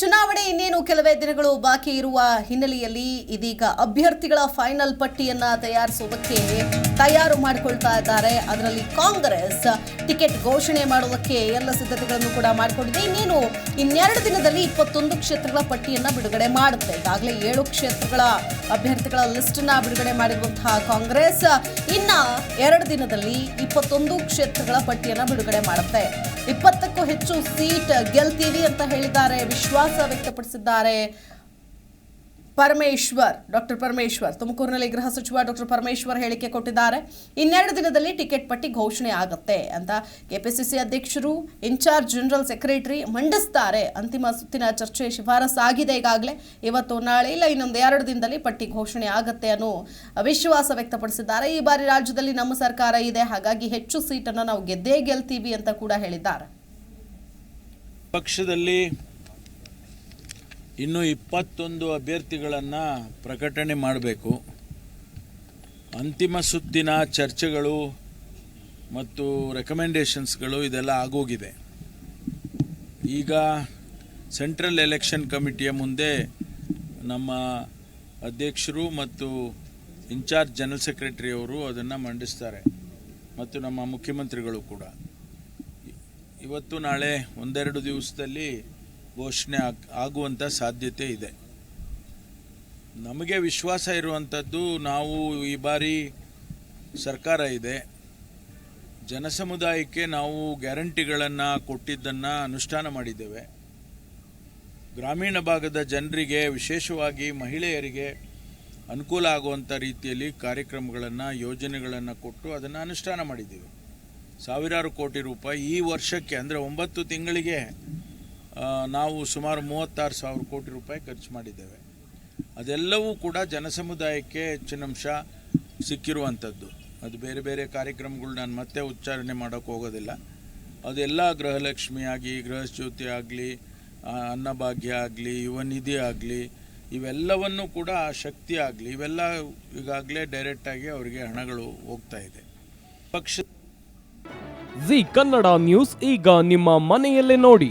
to ಚುನಾವಣೆ ಇನ್ನೇನು ಕೆಲವೇ ದಿನಗಳು ಬಾಕಿ ಇರುವ ಹಿನ್ನೆಲೆಯಲ್ಲಿ ಇದೀಗ ಅಭ್ಯರ್ಥಿಗಳ ಫೈನಲ್ ಪಟ್ಟಿಯನ್ನ ತಯಾರಿಸುವುದಕ್ಕೆ ತಯಾರು ಮಾಡಿಕೊಳ್ತಾ ಇದ್ದಾರೆ. ಅದರಲ್ಲಿ ಕಾಂಗ್ರೆಸ್ ಟಿಕೆಟ್ ಘೋಷಣೆ ಮಾಡುವುದಕ್ಕೆ ಎಲ್ಲ ಸಿದ್ಧತೆಗಳನ್ನು ಕೂಡ ಮಾಡಿಕೊಂಡಿದೆ. ಇನ್ನೇನು, ಇನ್ನೆರಡು ದಿನದಲ್ಲಿ ಇಪ್ಪತ್ತೊಂದು ಕ್ಷೇತ್ರಗಳ ಪಟ್ಟಿಯನ್ನ ಬಿಡುಗಡೆ ಮಾಡುತ್ತೆ. ಈಗಾಗಲೇ ಏಳು ಕ್ಷೇತ್ರಗಳ ಅಭ್ಯರ್ಥಿಗಳ ಲಿಸ್ಟ್ನ ಬಿಡುಗಡೆ ಮಾಡಿರುವಂತಹ ಕಾಂಗ್ರೆಸ್ ಇನ್ನ ಎರಡು ದಿನದಲ್ಲಿ ಇಪ್ಪತ್ತೊಂದು ಕ್ಷೇತ್ರಗಳ ಪಟ್ಟಿಯನ್ನ ಬಿಡುಗಡೆ ಮಾಡುತ್ತೆ. ಇಪ್ಪತ್ತಕ್ಕೂ ಹೆಚ್ಚು ಸೀಟ್ ಗೆಲ್ತೀವಿ ಅಂತ ಹೇಳಿದ್ದಾರೆ ವಿಶ್ವಾಸ ವ್ಯಕ್ತಪಡಿಸಿದ್ದಾರೆ. ಪರಮೇಶ್ವರ್, ಡಾಕ್ಟರ್ ಪರಮೇಶ್ವರ್, ತುಮಕೂರಿನಲ್ಲಿ ಗೃಹ ಸಚಿವ ಡಾಕ್ಟರ್ ಪರಮೇಶ್ವರ್ ಹೇಳಿಕೆ ಕೊಟ್ಟಿದ್ದಾರೆ. ಇನ್ನೆರಡು ದಿನದಲ್ಲಿ ಟಿಕೆಟ್ ಪಟ್ಟಿ ಘೋಷಣೆ ಆಗುತ್ತೆ ಅಂತ ಕೆಪಿಸಿಸಿ ಅಧ್ಯಕ್ಷರು, ಇನ್ಚಾರ್ಜ್ ಜನರಲ್ ಸೆಕ್ರೆಟರಿ ಮಂಡಿಸ್ತಾರೆ. ಅಂತಿಮ ಸುತ್ತಿನ ಚರ್ಚೆ ಶಿಫಾರಸ್ ಆಗಿದೆ ಈಗಾಗಲೇ. ಇವತ್ತು, ನಾಳೆ ಇಲ್ಲ, ಇನ್ನೊಂದು ಎರಡು ದಿನದಲ್ಲಿ ಪಟ್ಟಿ ಘೋಷಣೆ ಆಗುತ್ತೆ ಅನ್ನೋ ವಿಶ್ವಾಸ ವ್ಯಕ್ತಪಡಿಸಿದ್ದಾರೆ. ಈ ಬಾರಿ ರಾಜ್ಯದಲ್ಲಿ ನಮ್ಮ ಸರ್ಕಾರ ಇದೆ, ಹಾಗಾಗಿ ಹೆಚ್ಚು ಸೀಟನ್ನು ನಾವು ಗೆದ್ದೇ ಗೆಲ್ತೀವಿ ಅಂತ ಕೂಡ ಹೇಳಿದ್ದಾರೆ. ಪಕ್ಷದಲ್ಲಿ ಇನ್ನು ಇಪ್ಪತ್ತೊಂದು ಅಭ್ಯರ್ಥಿಗಳನ್ನು ಪ್ರಕಟಣೆ ಮಾಡಬೇಕು. ಅಂತಿಮ ಸುತ್ತಿನ ಚರ್ಚೆಗಳು ಮತ್ತು ರೆಕಮೆಂಡೇಷನ್ಸ್ಗಳು ಇದೆಲ್ಲ ಆಗೋಗಿದೆ. ಈಗ ಸೆಂಟ್ರಲ್ ಎಲೆಕ್ಷನ್ ಕಮಿಟಿಯ ಮುಂದೆ ನಮ್ಮ ಅಧ್ಯಕ್ಷರು ಮತ್ತು ಇನ್ಚಾರ್ಜ್ ಜನರಲ್ ಸೆಕ್ರೆಟರಿಯವರು ಅದನ್ನು ಮಂಡಿಸ್ತಾರೆ. ಮತ್ತು ನಮ್ಮ ಮುಖ್ಯಮಂತ್ರಿಗಳು ಕೂಡ. ಇವತ್ತು ನಾಳೆ ಒಂದೆರಡು ದಿವಸದಲ್ಲಿ ಘೋಷಣೆ ಆಗ್ ಆಗುವಂಥ ಸಾಧ್ಯತೆ ಇದೆ. ನಮಗೆ ವಿಶ್ವಾಸ ಇರುವಂಥದ್ದು ನಾವು ಈ ಬಾರಿ ಸರ್ಕಾರ ಇದೆ. ಜನಸಮುದಾಯಕ್ಕೆ ನಾವು ಗ್ಯಾರಂಟಿಗಳನ್ನು ಕೊಟ್ಟಿದ್ದನ್ನು ಅನುಷ್ಠಾನ ಮಾಡಿದ್ದೇವೆ. ಗ್ರಾಮೀಣ ಭಾಗದ ಜನರಿಗೆ, ವಿಶೇಷವಾಗಿ ಮಹಿಳೆಯರಿಗೆ ಅನುಕೂಲ ಆಗುವಂಥ ರೀತಿಯಲ್ಲಿ ಕಾರ್ಯಕ್ರಮಗಳನ್ನು, ಯೋಜನೆಗಳನ್ನು ಕೊಟ್ಟು ಅದನ್ನು ಅನುಷ್ಠಾನ ಮಾಡಿದ್ದೇವೆ. ಸಾವಿರಾರು ಕೋಟಿ ರೂಪಾಯಿ ಈ ವರ್ಷಕ್ಕೆ, ಅಂದರೆ ಒಂಬತ್ತು ತಿಂಗಳಿಗೆ ನಾವು ಸುಮಾರು ಮೂವತ್ತಾರು ಸಾವಿರ ಕೋಟಿ ರೂಪಾಯಿ ಖರ್ಚು ಮಾಡಿದ್ದೇವೆ. ಅದೆಲ್ಲವೂ ಕೂಡ ಜನಸಮುದಾಯಕ್ಕೆ ಹೆಚ್ಚಿನ ಅಂಶ ಸಿಕ್ಕಿರುವಂಥದ್ದು. ಅದು ಬೇರೆ ಬೇರೆ ಕಾರ್ಯಕ್ರಮಗಳು ನಾನು ಮತ್ತೆ ಉಚ್ಚಾರಣೆ ಮಾಡೋಕ್ಕೆ ಹೋಗೋದಿಲ್ಲ. ಅದೆಲ್ಲ ಗೃಹಲಕ್ಷ್ಮಿ ಆಗಲಿ ಗೃಹಜ್ಯೋತಿ ಆಗಲಿ ಅನ್ನಭಾಗ್ಯ ಆಗಲಿ, ಯುವ ನಿಧಿ ಆಗಲಿ, ಇವೆಲ್ಲವನ್ನು ಕೂಡ ಆ ಶಕ್ತಿ ಆಗಲಿ, ಇವೆಲ್ಲ ಈಗಾಗಲೇ ಡೈರೆಕ್ಟಾಗಿ ಅವರಿಗೆ ಹಣಗಳು ಹೋಗ್ತಾ ಇದೆ. ಪಕ್ಷ ಜಿ ಕನ್ನಡ ನ್ಯೂಸ್ ಈಗ ನಿಮ್ಮ ಮನೆಯಲ್ಲೇ ನೋಡಿ.